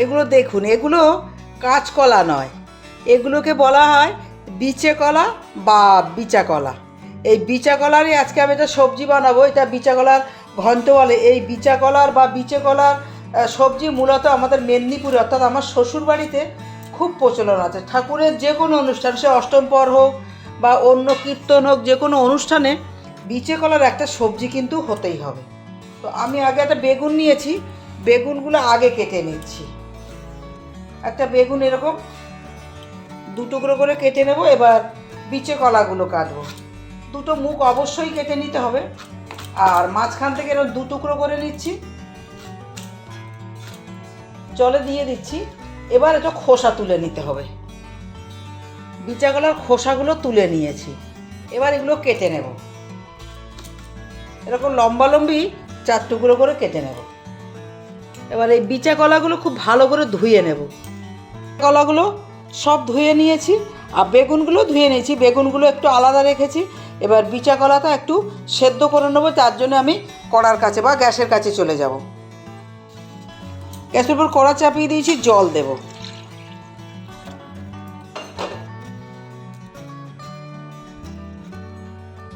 এগুলো দেখুন, এগুলো কাঁচকলা নয়। এগুলোকে বলা হয় বিচে কলা বা বিচা কলা। এই বিচা কলারই আজকে আমি একটা সবজি বানাবো, এটা বিচা কলার ঘন্ট বলে। এই বিচা কলার বা বিচে কলার সবজি মূলত আমাদের মেদিনীপুরে, অর্থাৎ আমার শ্বশুর বাড়িতে খুব প্রচলন আছে। ঠাকুরের যে কোনো অনুষ্ঠান, সে অষ্টম পর হোক বা অন্য কীর্তন হোক, যে কোনো অনুষ্ঠানে বিচে কলার একটা সবজি কিন্তু হতেই হবে। তো আমি আগে একটা বেগুন নিয়েছি, বেগুনগুলো আগে কেটে নিচ্ছি। একটা বেগুন এরকম দু টুকরো করে কেটে নেব, এবার বিচে কলাগুলো কাটবো। দুটো মুখ অবশ্যই কেটে নিতে হবে। আর মাঝখান থেকে এরকম দু টুকরো করে নিচ্ছি। জলে দিয়ে দিচ্ছি। এবার এটা খোসা তুলে নিতে হবে। বিচা কলার খোসাগুলো তুলে নিয়েছি। এবার এগুলো কেটে নেব। এরকম লম্বা লম্বি চার টুকরো করে কেটে নেব। এবার এই বিচা কলাগুলো খুব ভালো করে ধুয়ে নেব। কলাগুলো সব ধুয়ে নিয়েছি আর বেগুনগুলো ধুয়ে নিয়েছি। বেগুনগুলো একটু আলাদা রেখেছি। এবার বিচা কলাটা একটু সেদ্ধ করে নেব, তার জন্য আমি কড়ার কাছে বা গ্যাসের কাছে চলে যাব। গ্যাসের উপর কড়া চাপিয়ে দিয়েছি, জল দেব।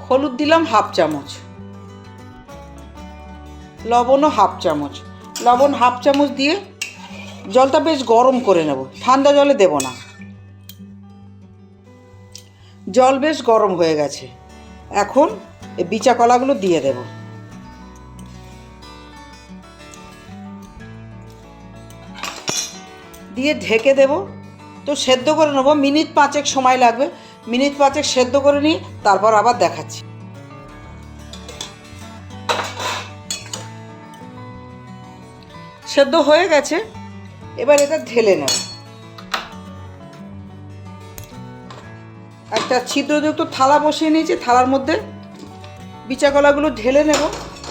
হলুদ দিলাম হাফ চামচ। লবণও হাফ চামচ। লবণ হাফ চামচ দিয়ে জলটা বেশ গরম করে নেব। ঠান্ডা জলে দেব না। জল বেশ গরম হয়ে গেছে। এখন এই বিচা কলাগুলো দিয়ে দেব। দিয়ে ঢেকে দেব। তো সেদ্ধ করে নেব। মিনিট পাঁচেক সময় লাগবে। মিনিট পাঁচেক সেদ্ধ করে নিই তারপর আবার দেখাচ্ছি। সেদ্ধ হয়ে গেছে। এবার এটা ঢেলে নেব একটা ছিদ্রযুক্ত থালা বসিয়ে নিয়েছি, থালার মধ্যে বিচা কলাগুলো ঢেলে নেব।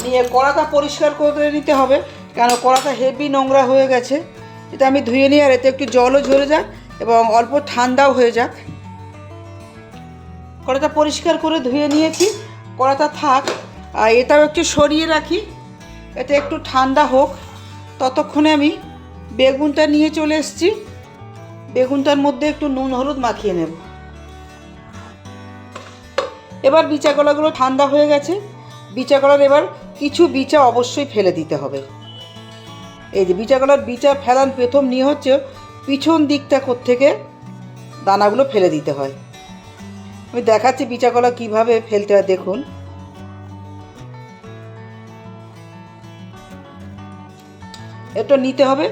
নিয়ে কড়াটা পরিষ্কার করে নিতে হবে, কেন কড়াটা হেভি নোংরা হয়ে গেছে। এটা আমি ধুয়ে নিই আর এতে একটু জলও ঝরে যাক এবং অল্প ঠান্ডাও হয়ে যাক। কড়াটা পরিষ্কার করে ধুয়ে নিয়েছি, কড়াটা থাক। আর এটাও একটু সরিয়ে রাখি এটা একটু ঠান্ডা হোক। ততক্ষণে আমি বেগুনটা নিয়ে চলে এসেছি। বেগুনটার মধ্যে একটু নুন, হলুদ মাখিয়ে নেব। এবার বিচা কলাগুলো ঠান্ডা হয়ে গেছে। বিচা কলার এবার কিছু বিচা অবশ্যই ফেলে দিতে হবে। এই যে বিচা কলার বিচা ফেলান প্রথম নিয়ে হচ্ছে পিছন দিকটা থেকে দানাগুলো ফেলে দিতে হয়। আমি দেখাচ্ছি বিচা কলা কীভাবে ফেলতে হয়, দেখুন। এটা নিতে হবে।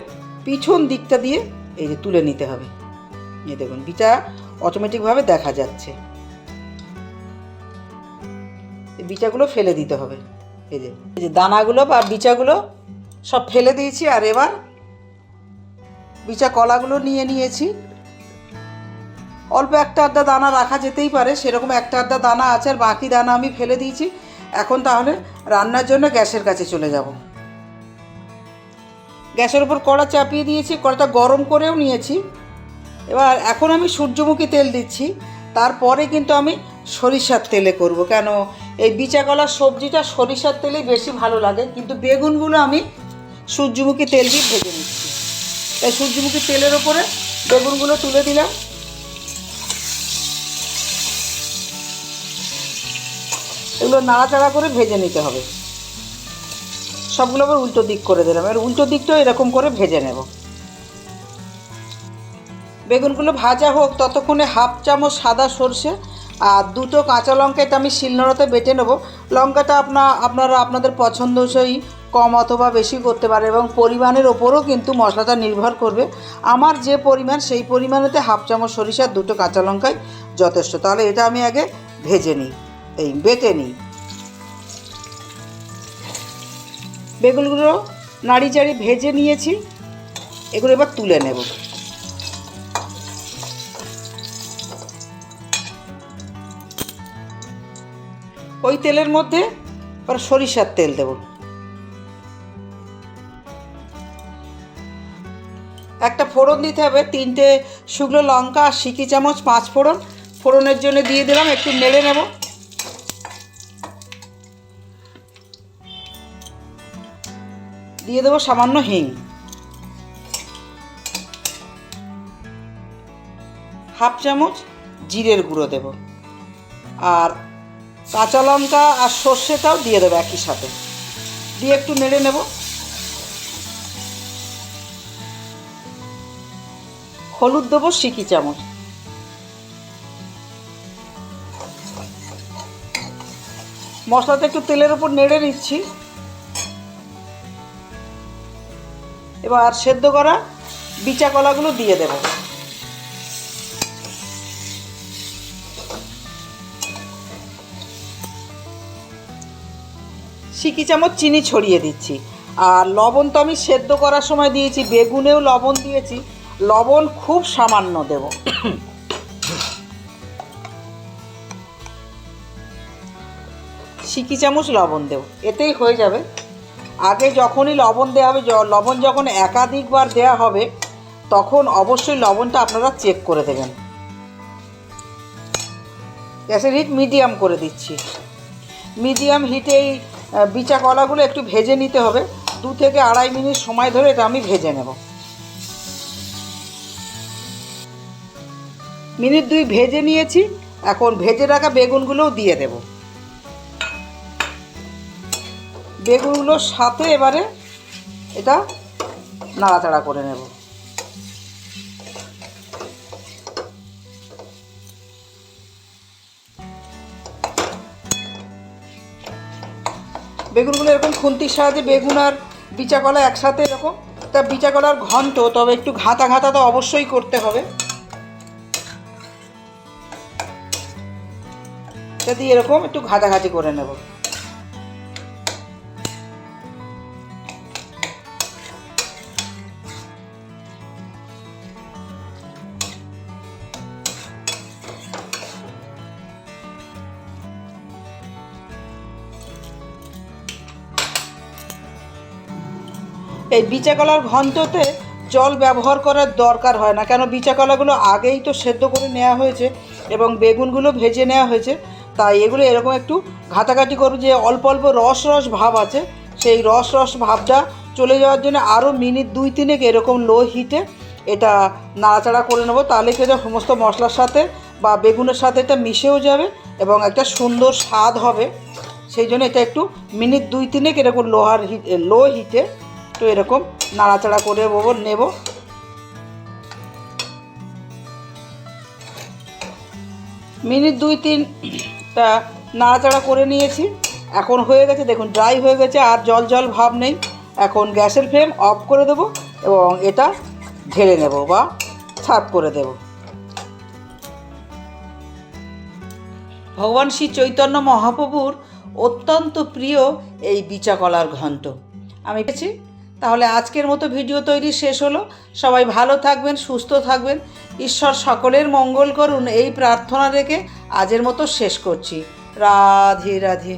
পিছন দিকটা দিয়ে এই যে তুলে নিতে হবে। এই দেখুন বিচা অটোমেটিকভাবে দেখা যাচ্ছে। এই বিচাগুলো ফেলে দিতে হবে। এই যে এই যে দানাগুলো বা বিচাগুলো সব ফেলে দিয়েছি আর এবার বিচা কলাগুলো নিয়ে নিয়েছি। অল্প একটা আধটা দানা রাখা যেতেই পারে, সেরকম একটা আধটা দানা আছে আর বাকি দানা আমি ফেলে দিয়েছি। এখন তাহলে রান্নার জন্য গ্যাসের কাছে চলে যাব। গ্যাসের উপর কড়া চাপিয়ে দিয়েছি, কড়াটা গরম করেও নিয়েছি। এবার এখন আমি সূর্যমুখী তেল দিচ্ছি, তারপরে কিন্তু আমি সরিষার তেলে করব। কেন? এই বিচা কলার সবজিটা সরিষার তেলেই বেশি ভালো লাগে, কিন্তু বেগুনগুলো আমি সূর্যমুখী তেল দিয়ে ভেজে নিচ্ছি। তাই সূর্যমুখী তেলের ওপরে বেগুনগুলো তুলে দিলাম। এগুলো নাড়াচাড়া করে ভেজে নিতে হবে। সবগুলো আবার উল্টো দিক করে দিলাম। এর উল্টো দিকটাও এরকম করে ভেজে নেব। বেগুনগুলো ভাজা হোক, ততক্ষণে হাফ চামচ সাদা সর্ষে আর দুটো কাঁচা লঙ্কা, এটা আমি শিলনোড়াতে বেটে নেব। লঙ্কাটা আপনার আপনারা আপনাদের পছন্দ অনুযায়ী কম অথবা বেশি করতে পারে এবং পরিমাণের ওপরও কিন্তু মশলাটা নির্ভর করবে। আমার যে পরিমাণ, সেই পরিমাণেতে হাফ চামচ সরিষার দুটো কাঁচা লঙ্কাই যথেষ্ট। তাহলে এটা আমি আগে ভেজে নিই, এই বেটে নিই। বেগুনগুলো নাড়ি চাড়ি ভেজে নিয়েছি। এগুলো এবার তুলে নেব। ওই তেলের মধ্যে এবার সরিষার তেল দেব। একটা ফোড়ন দিতে হবে, তিনটে শুকনো লঙ্কা আর সিকি চামচ পাঁচ ফোড়ন। ফোড়নের জন্য দিয়ে দিলাম, একটু নেড়ে নেব। দিয়ে দেবো সামান্য হিং। হাফ চামচ জিরের গুঁড়ো দেব। আর কাঁচা লঙ্কা আর সর্ষেটাও দিয়ে দেবো একই সাথে। দিয়ে একটু নেড়ে নেব। হলুদ দেবো সিকি চামচ। মশলাটা একটু তেলের উপর নেড়ে নিচ্ছি। এবার সেদ্ধ করা বিচা কলাগুলো দিয়ে দেব। সিকি চামচ চিনি ছড়িয়ে দিচ্ছি। আর লবণ তো আমি সেদ্ধ করার সময় দিয়েছি, বেগুনেও লবণ দিয়েছি। লবণ খুব সামান্য দেব। সিকি চামচ লবণ দেব। এতেই হয়ে যাবে। আগে যখনই লবণ দেওয়া হবে লবণ যখন একাধিকবার দেওয়া হবে, তখন অবশ্যই লবণটা আপনারা চেক করে দেবেন। গ্যাসের হিট মিডিয়াম করে দিচ্ছি। মিডিয়াম হিটে এই বিচা কলাগুলো একটু ভেজে নিতে হবে। দু থেকে আড়াই মিনিট সময় ধরে এটা আমি ভেজে নেব। মিনিট দুই ভেজে নিয়েছি। এখন ভেজে রাখা বেগুনগুলোও দিয়ে দেব। বেগুনগুলোর সাথে এবারে এটা নাড়াচাড়া করে নেব। বেগুনগুলো এরকম খুন্তির সাহায্যে বেগুন আর বিচা কলা একসাথে এরকম। তা বিচা কলার ঘন্ট, তবে একটু ঘাঁটা ঘাঁটা তো অবশ্যই করতে হবে। দিয়ে এরকম একটু ঘাঁটাঘাঁটি করে নেব। এই বিচা কলার ঘন্টতে জল ব্যবহার করার দরকার হয় না, কেন বিচা কলাগুলো আগেই তো সেদ্ধ করে নেওয়া হয়েছে এবং বেগুনগুলো ভেজে নেওয়া হয়েছে, তাই এগুলো এরকম একটু ঘাটাঘাটি করব যে অল্প অল্প রস রস ভাব আছে, সেই রস রস ভাবটা চলে যাওয়ার জন্য আরও মিনিট দুই তিনেক এরকম লো হিটে এটা নাড়াচাড়া করে নেব, তাহলে এটা সমস্ত মশলার সাথে বা বেগুনের সাথে এটা মিশেও যাবে এবং একটা সুন্দর স্বাদ হবে, সেই জন্য এটা একটু মিনিট দুই তিনেক এরকম লোহার হিট, লো হিটে তো এরকম নাড়াচাড়া করে নেব। মিনিট দুই তিনটা নাড়াচাড়া করে নিয়েছি। এখন হয়ে গেছে, দেখুন ড্রাই হয়ে গেছে, আর জল জল ভাব নেই। এখন গ্যাসের ফ্লেম অফ করে দেব এবং এটা ঢেলে নেব বা সার্ভ করে দেব। ভগবান শ্রী চৈতন্য মহাপ্রভুর অত্যন্ত প্রিয় এই বিচা কলার ঘন্ট। আমি পেয়েছি তাহলে আজকের মতো ভিডিও তৈরি শেষ হলো। সবাই ভালো থাকবেন, সুস্থ থাকবেন। ঈশ্বর সকলের মঙ্গল করুন, এই প্রার্থনা রেখে আজের মতো শেষ করছি। রাধে রাধে।